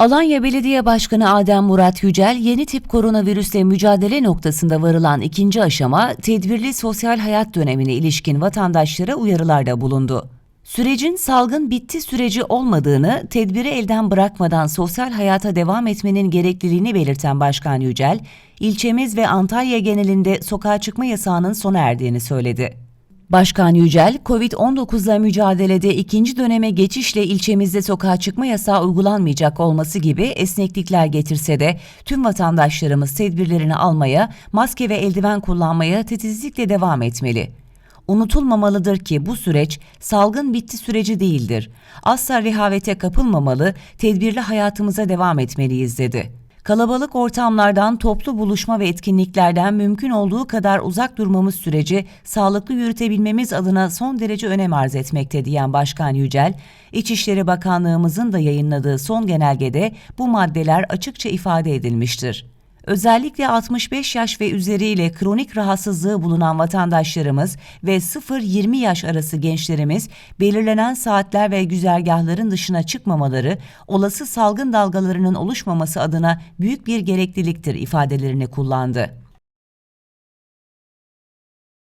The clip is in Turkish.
Alanya Belediye Başkanı Adem Murat Yücel, yeni tip koronavirüsle mücadele noktasında varılan ikinci aşama, tedbirli sosyal hayat dönemine ilişkin vatandaşlara uyarılarda bulundu. Sürecin salgın bitti süreci olmadığını, tedbiri elden bırakmadan sosyal hayata devam etmenin gerekliliğini belirten Başkan Yücel, ilçemiz ve Antalya genelinde sokağa çıkma yasağının sona erdiğini söyledi. Başkan Yücel, COVID-19'la mücadelede ikinci döneme geçişle ilçemizde sokağa çıkma yasağı uygulanmayacak olması gibi esneklikler getirse de tüm vatandaşlarımız tedbirlerini almaya, maske ve eldiven kullanmaya titizlikle devam etmeli. Unutulmamalıdır ki bu süreç salgın bitti süreci değildir. Asla rehavete kapılmamalı, tedbirli hayatımıza devam etmeliyiz dedi. Kalabalık ortamlardan, toplu buluşma ve etkinliklerden mümkün olduğu kadar uzak durmamız süreci sağlıklı yürütebilmemiz adına son derece önem arz etmekte diyen Başkan Yücel, İçişleri Bakanlığımızın da yayınladığı son genelgede bu maddeler açıkça ifade edilmiştir. Özellikle 65 yaş ve üzeriyle kronik rahatsızlığı bulunan vatandaşlarımız ve 0-20 yaş arası gençlerimiz belirlenen saatler ve güzergahların dışına çıkmamaları, olası salgın dalgalarının oluşmaması adına büyük bir gerekliliktir ifadelerini kullandı.